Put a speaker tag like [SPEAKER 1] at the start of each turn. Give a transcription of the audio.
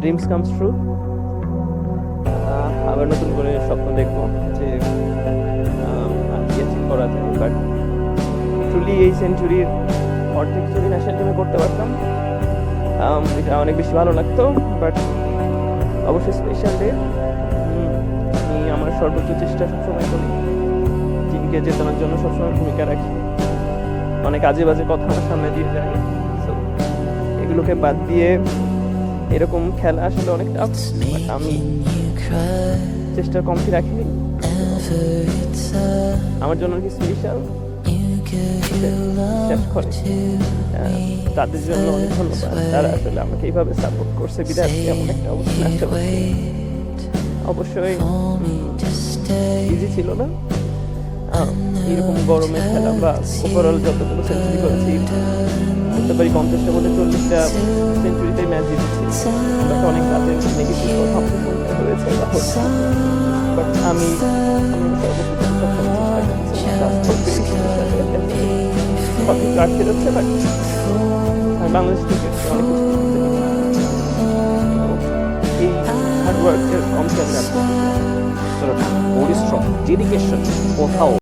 [SPEAKER 1] Dreams comes true আবার নতুন করে স্বপ্ন দেখব যে আর কি achieve করা যায়। বাট ট্রুলি এই সেঞ্চুরির অর্ধেক যদি ন্যাশনাল টিমে করতে পারতাম। এটা অনেক বেশি ভালো লাগতো বাট অবশ্যই স্পেশাল ডে আমি আমার সর্বোচ্চ চেষ্টা সবসময় করি। টিমকে জেতানোর জন্য সবসময় ভূমিকা রাখি। অনেক আজে বাজে কথা আমার সামনে দিয়ে যায়। এগুলোকে বাদ দিয়ে এরকম খেলা আসলে অনেক টাফ বাট আমি চেষ্টা কমতি রাখিনি। আমার জন্য কি স্পেশাল করে। তাদের জন্য অনেক ধন্যবাদ। তারা আসলে আমাকে এইভাবে সাপোর্ট করছে আজকে এমন একটা অবস্থানে আসতে। অবশ্যই। ইজি ছিল না? এরকম গরমে খেলা বা ওভারঅল যতগুলো সেঞ্চুরি করেছি বলতে পারি পঞ্চাশটার মধ্যে চল্লিশটা সেঞ্চুরিতে ম্যাচ জিতেছি বাট অনেক রাতের নেগেটিভ কথা আমাকে শুনতে হয়েছে বা হচ্ছে বাট আমি আমি সর্বোচ্চ সবসময় চেষ্টা করছি সঠিক রাখতে যাচ্ছে বাট আমি বাংলাদেশ থেকে অনেক কিছু শিখতে পারছি। এই হার্ডওয়ার্কের কম খেয়াল রাখতে
[SPEAKER 2] পরিশ্রম ডেডিকেশন কোথাও